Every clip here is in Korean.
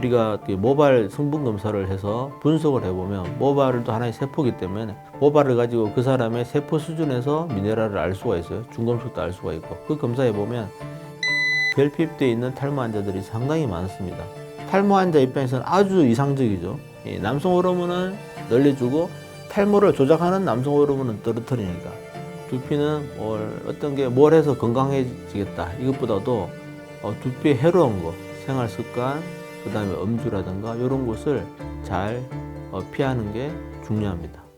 우리가 그 모발 성분 검사를 해서 분석을 해보면 모발도 하나의 세포이기 때문에 모발을 가지고 그 사람의 세포 수준에서 미네랄을 알 수가 있어요. 중금속도 알 수가 있고 그 검사해 보면 결핍되어 있는 탈모 환자들이 상당히 많습니다. 탈모 환자 입장에서는 아주 이상적이죠. 이 남성 호르몬을 늘려주고 탈모를 조작하는 남성 호르몬은 떨어뜨리니까 두피는 뭘 어떤 게 뭘 해서 건강해지겠다 이것보다도 어, 두피에 해로운 거 생활 습관 그 다음에 음주라든가 이런 것을 잘 어, 피하는 게 중요합니다.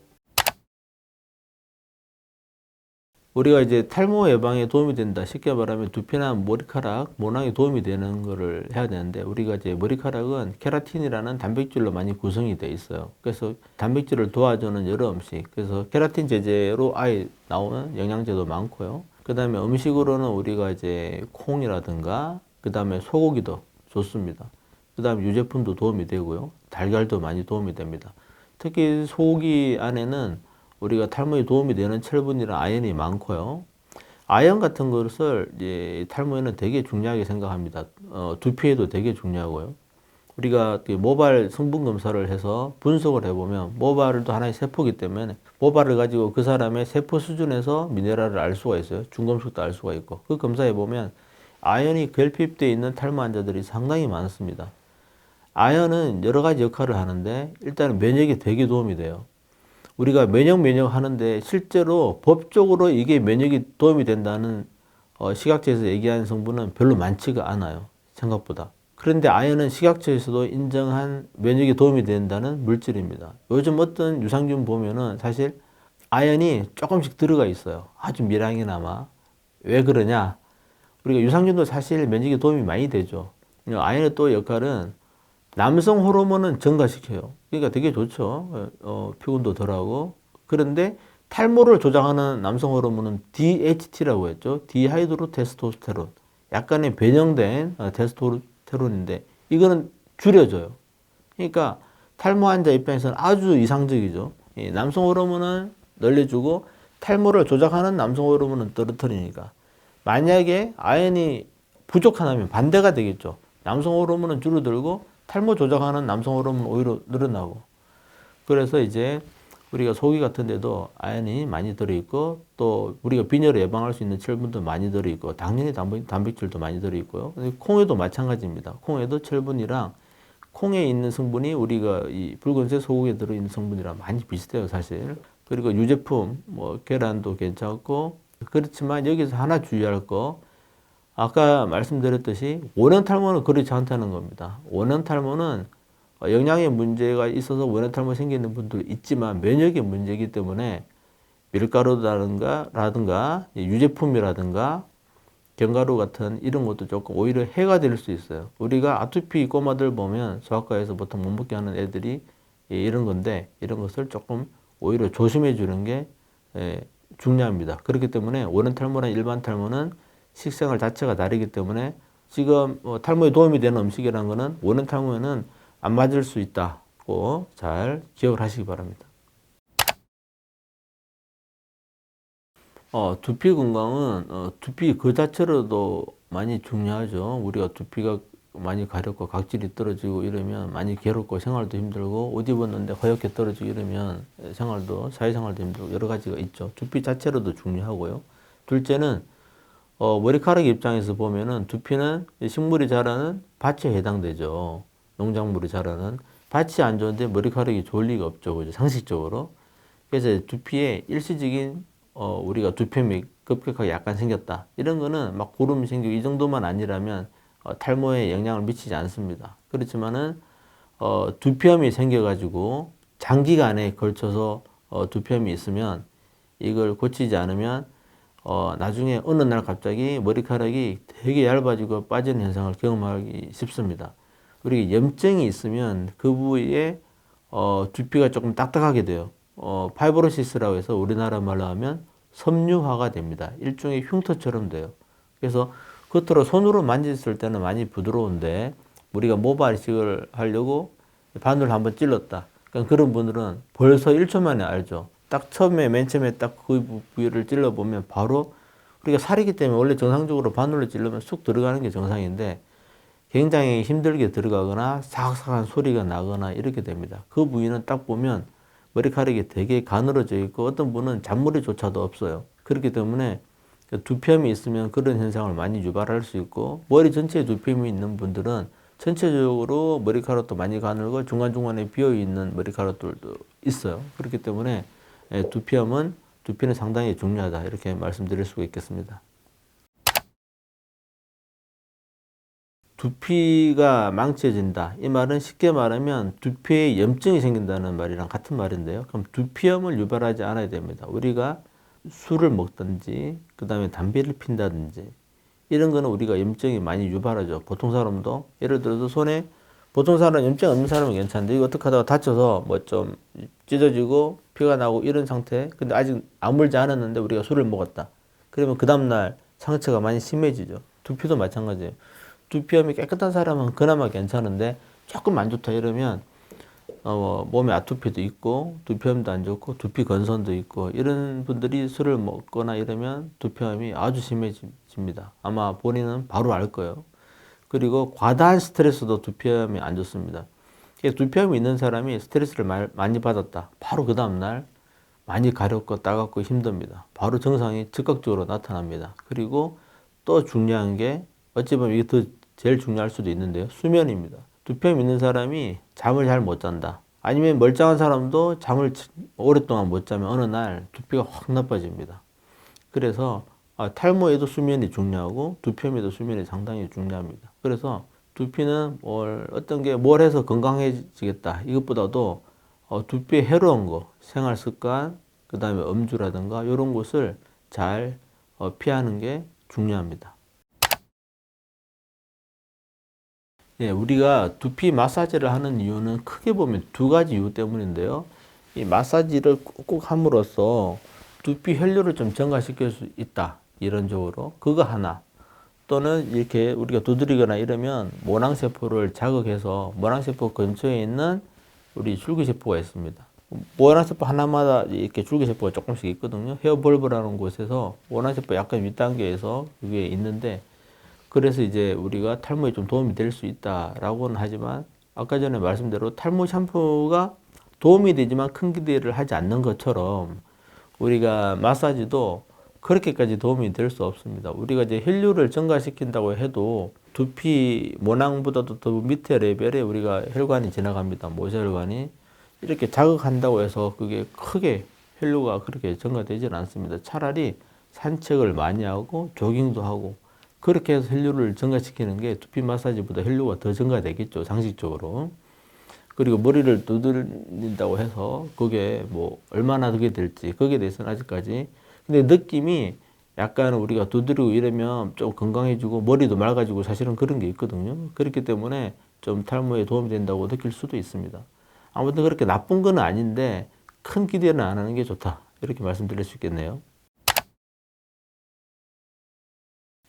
우리가 이제 탈모 예방에 도움이 된다. 쉽게 말하면 두피나 머리카락, 모낭에 도움이 되는 거를 해야 되는데 우리가 이제 머리카락은 케라틴이라는 단백질로 많이 구성이 돼 있어요. 그래서 단백질을 도와주는 여러 음식. 그래서 케라틴 제제로 아예 나오는 영양제도 많고요. 그 다음에 음식으로는 우리가 이제 콩이라든가 그 다음에 소고기도 좋습니다. 그 다음에 유제품도 도움이 되고요. 달걀도 많이 도움이 됩니다. 특히 소고기 안에는 우리가 탈모에 도움이 되는 철분이나 아연이 많고요. 아연 같은 것을 이제 탈모에는 되게 중요하게 생각합니다. 어, 두피에도 되게 중요하고요. 우리가 그 모발 성분 검사를 해서 분석을 해보면 모발도 하나의 세포이기 때문에 모발을 가지고 그 사람의 세포 수준에서 미네랄을 알 수가 있어요. 중금속도 알 수가 있고 그 검사해 보면 아연이 결핍되어 있는 탈모 환자들이 상당히 많습니다. 아연은 여러 가지 역할을 하는데 일단은 면역에 되게 도움이 돼요. 우리가 면역 면역 하는데 실제로 법적으로 이게 면역이 도움이 된다는 어, 식약처에서 얘기하는 성분은 별로 많지가 않아요. 생각보다. 그런데 아연은 식약처에서도 인정한 면역에 도움이 된다는 물질입니다. 요즘 어떤 유산균 보면은 사실 아연이 조금씩 들어가 있어요. 아주 미량이나마. 왜 그러냐? 우리가 유산균도 사실 면역에 도움이 많이 되죠. 아연의 또 역할은 남성 호르몬은 증가시켜요. 그러니까 되게 좋죠. 어, 피곤도 덜하고. 그런데 탈모를 조장하는 남성 호르몬은 DHT라고 했죠. 디하이드로 테스토스테론. 약간의 변형된 어, 테스토스테론인데 이거는 줄여줘요. 그러니까 탈모 환자 입장에서는 아주 이상적이죠. 이 남성 호르몬을 늘려주고 탈모를 조작하는 남성 호르몬은 떨어뜨리니까 만약에 아연이 부족하다면 반대가 되겠죠. 남성 호르몬은 줄어들고 탈모 조작하는 남성 호르몬 오히려 늘어나고 그래서 이제 우리가 소고기 같은 데도 아연이 많이 들어있고 또 우리가 빈혈을 예방할 수 있는 철분도 많이 들어있고 당연히 단백질도 많이 들어있고요. 콩에도 마찬가지입니다. 콩에도 철분이랑 콩에 있는 성분이 우리가 이 붉은색 소고기에 들어있는 성분이랑 많이 비슷해요, 사실. 그리고 유제품, 뭐 계란도 괜찮고 그렇지만 여기서 하나 주의할 거 아까 말씀드렸듯이 원형 탈모는 그렇지 않다는 겁니다. 원형 탈모는 영양의 문제가 있어서 원형 탈모 생기는 분들 있지만 면역의 문제이기 때문에 밀가루라든가 라든가 유제품이라든가 견과류 같은 이런 것도 조금 오히려 해가 될 수 있어요. 우리가 아토피 꼬마들 보면 소아과에서 보통 못 먹게 하는 애들이 이런 건데 이런 것을 조금 오히려 조심해 주는 게 중요합니다. 그렇기 때문에 원형 탈모나 일반 탈모는 식생활 자체가 다르기 때문에 지금 뭐 탈모에 도움이 되는 음식이라는 것은 원형 탈모에는 안 맞을 수 있다고 잘 기억을 하시기 바랍니다. 어, 두피 건강은 어, 두피 그 자체로도 많이 중요하죠. 우리가 두피가 많이 가렵고 각질이 떨어지고 이러면 많이 괴롭고 생활도 힘들고 옷 입었는데 허옇게 떨어지고 이러면 생활도 사회생활도 힘들고 여러 가지가 있죠. 두피 자체로도 중요하고요. 둘째는 어, 머리카락 입장에서 보면은 두피는 식물이 자라는 밭에 해당되죠. 농작물이 자라는 밭이 안 좋은데 머리카락이 좋을 리가 없죠. 그죠? 상식적으로. 그래서 두피에 일시적인 어, 우리가 두피염이 급격하게 약간 생겼다. 이런 거는 막 고름이 생기고 이 정도만 아니라면 어, 탈모에 영향을 미치지 않습니다. 그렇지만은 어, 두피염이 생겨가지고 장기간에 걸쳐서 어, 두피염이 있으면 이걸 고치지 않으면 어, 나중에 어느 날 갑자기 머리카락이 되게 얇아지고 빠지는 현상을 경험하기 쉽습니다. 우리 염증이 있으면 그 부위에 어, 두피가 조금 딱딱하게 돼요. 어, 파이브로시스라고 해서 우리나라 말로 하면 섬유화가 됩니다. 일종의 흉터처럼 돼요. 그래서 겉으로 손으로 만졌을 때는 많이 부드러운데 우리가 모발 이식을 하려고 바늘 한번 찔렀다. 그러니까 그런 분들은 벌써 1초 만에 알죠. 딱 처음에 맨 처음에 딱 그 부위를 찔러 보면 바로 우리가 살이기 때문에 원래 정상적으로 바늘로 찔르면 쑥 들어가는 게 정상인데 굉장히 힘들게 들어가거나 사각사각한 소리가 나거나 이렇게 됩니다. 그 부위는 딱 보면 머리카락이 되게 가늘어져 있고 어떤 분은 잔머리조차도 없어요. 그렇기 때문에 두피염이 있으면 그런 현상을 많이 유발할 수 있고 머리 전체에 두피염이 있는 분들은 전체적으로 머리카락도 많이 가늘고 중간중간에 비어 있는 머리카락들도 있어요. 그렇기 때문에 예, 두피염은 두피는 상당히 중요하다 이렇게 말씀드릴 수가 있겠습니다. 두피가 망쳐진다. 이 말은 쉽게 말하면 두피에 염증이 생긴다는 말이랑 같은 말인데요. 그럼 두피염을 유발하지 않아야 됩니다. 우리가 술을 먹든지, 그 다음에 담배를 핀다든지, 이런 거는 우리가 염증이 많이 유발하죠. 보통 사람도. 예를 들어서 손에, 보통 사람 염증 없는 사람은 괜찮은데, 이거 어떻게 하다가 다쳐서 뭐 좀 찢어지고 피가 나고 이런 상태. 근데 아직 아물지 않았는데 우리가 술을 먹었다. 그러면 그 다음날 상처가 많이 심해지죠. 두피도 마찬가지예요. 두피염이 깨끗한 사람은 그나마 괜찮은데 조금 안 좋다 이러면 어, 몸에 아토피도 있고 두피염도 안 좋고 두피 건선도 있고 이런 분들이 술을 먹거나 이러면 두피염이 아주 심해집니다. 아마 본인은 바로 알 거예요. 그리고 과다한 스트레스도 두피염이 안 좋습니다. 두피염이 있는 사람이 스트레스를 많이 받았다. 바로 그 다음날 많이 가렵고 따갑고 힘듭니다. 바로 증상이 즉각적으로 나타납니다. 그리고 또 중요한 게 어찌 보면 이게 더 제일 중요할 수도 있는데요. 수면입니다. 두피염 있는 사람이 잠을 잘 못 잔다. 아니면 멀쩡한 사람도 잠을 오랫동안 못 자면 어느 날 두피가 확 나빠집니다. 그래서 아, 탈모에도 수면이 중요하고 두피염에도 수면이 상당히 중요합니다. 그래서 두피는 뭘 어떤 게 뭘 해서 건강해지겠다 이것보다도 어, 두피에 해로운 거 생활 습관 그 다음에 음주라든가 이런 것을 잘 어, 피하는 게 중요합니다. 예, 우리가 두피 마사지를 하는 이유는 크게 보면 두 가지 이유 때문인데요. 이 마사지를 꾹꾹 함으로써 두피 혈류를 좀 증가시킬 수 있다. 이론적으로. 그거 하나. 또는 이렇게 우리가 두드리거나 이러면 모낭세포를 자극해서 모낭세포 근처에 있는 우리 줄기세포가 있습니다. 모낭세포 하나마다 이렇게 줄기세포가 조금씩 있거든요. 헤어볼브라는 곳에서 모낭세포 약간 윗단계에서 그게 있는데 그래서 이제 우리가 탈모에 좀 도움이 될 수 있다라고는 하지만 아까 전에 말씀대로 탈모 샴푸가 도움이 되지만 큰 기대를 하지 않는 것처럼 우리가 마사지도 그렇게까지 도움이 될 수 없습니다. 우리가 이제 혈류를 증가시킨다고 해도 두피 모낭보다도 더 밑에 레벨에 우리가 혈관이 지나갑니다. 모세혈관이 이렇게 자극한다고 해서 그게 크게 혈류가 그렇게 증가되지는 않습니다. 차라리 산책을 많이 하고 조깅도 하고 그렇게 해서 혈류를 증가시키는 게 두피 마사지보다 혈류가 더 증가되겠죠. 상식적으로. 그리고 머리를 두드린다고 해서 그게 뭐 얼마나 그게 될지 거기에 대해서는 아직까지 근데 느낌이 약간 우리가 두드리고 이러면 좀 건강해지고 머리도 맑아지고 사실은 그런 게 있거든요. 그렇기 때문에 좀 탈모에 도움이 된다고 느낄 수도 있습니다. 아무튼 그렇게 나쁜 건 아닌데 큰 기대는 안 하는 게 좋다. 이렇게 말씀드릴 수 있겠네요.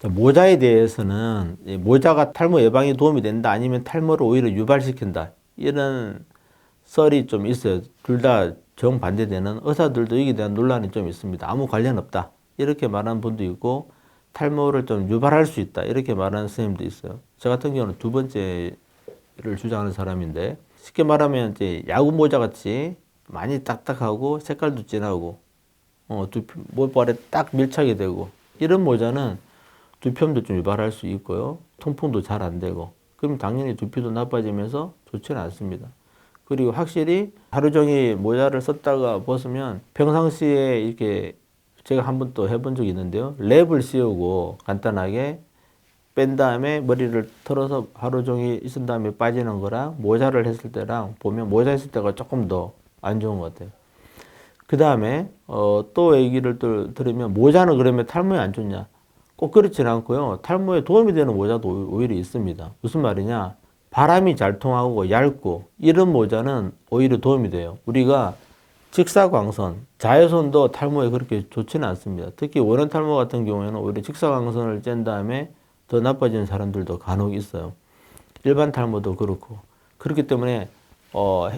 모자에 대해서는 모자가 탈모 예방에 도움이 된다 아니면 탈모를 오히려 유발시킨다 이런 썰이 좀 있어요. 둘 다 정반대되는 의사들도 여기에 대한 논란이 좀 있습니다. 아무 관련 없다 이렇게 말하는 분도 있고 탈모를 좀 유발할 수 있다 이렇게 말하는 선생님도 있어요. 저 같은 경우는 두 번째를 주장하는 사람인데 쉽게 말하면 이제 야구 모자 같이 많이 딱딱하고 색깔도 진하고 어, 두피 모발에 딱 밀착이 되고 이런 모자는 두피염도 좀 유발할 수 있고요. 통풍도 잘 안 되고. 그럼 당연히 두피도 나빠지면서 좋지는 않습니다. 그리고 확실히 하루 종일 모자를 썼다가 벗으면 평상시에 이렇게 제가 한 번 또 해본 적이 있는데요. 랩을 씌우고 간단하게 뺀 다음에 머리를 털어서 하루 종일 있은 다음에 빠지는 거랑 모자를 했을 때랑 보면 모자 했을 때가 조금 더 안 좋은 것 같아요. 그 다음에 어, 또 얘기를 또 들으면 모자는 그러면 탈모에 안 좋냐? 꼭 그렇지는 않고요. 탈모에 도움이 되는 모자도 오히려 있습니다. 무슨 말이냐? 바람이 잘 통하고 얇고 이런 모자는 오히려 도움이 돼요. 우리가 직사광선, 자외선도 탈모에 그렇게 좋지는 않습니다. 특히 원형 탈모 같은 경우에는 오히려 직사광선을 쬐 다음에 더 나빠지는 사람들도 간혹 있어요. 일반 탈모도 그렇고. 그렇기 때문에 어,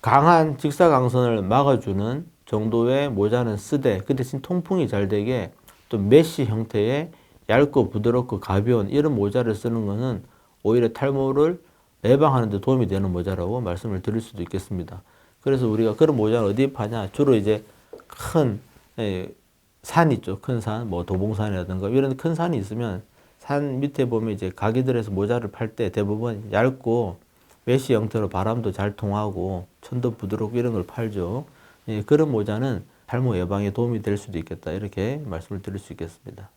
강한 직사광선을 막아주는 정도의 모자는 쓰되 그 대신 통풍이 잘 되게 또 메쉬 형태의 얇고 부드럽고 가벼운 이런 모자를 쓰는 것은 오히려 탈모를 예방하는 데 도움이 되는 모자라고 말씀을 드릴 수도 있겠습니다. 그래서 우리가 그런 모자를 어디에 파냐? 주로 이제 큰 예, 산 있죠. 큰 산, 뭐 도봉산이라든가 이런 큰 산이 있으면 산 밑에 보면 이제 가게들에서 모자를 팔 때 대부분 얇고 메쉬 형태로 바람도 잘 통하고 천도 부드럽고 이런 걸 팔죠. 예, 그런 모자는 탈모 예방에 도움이 될 수도 있겠다. 이렇게 말씀을 드릴 수 있겠습니다.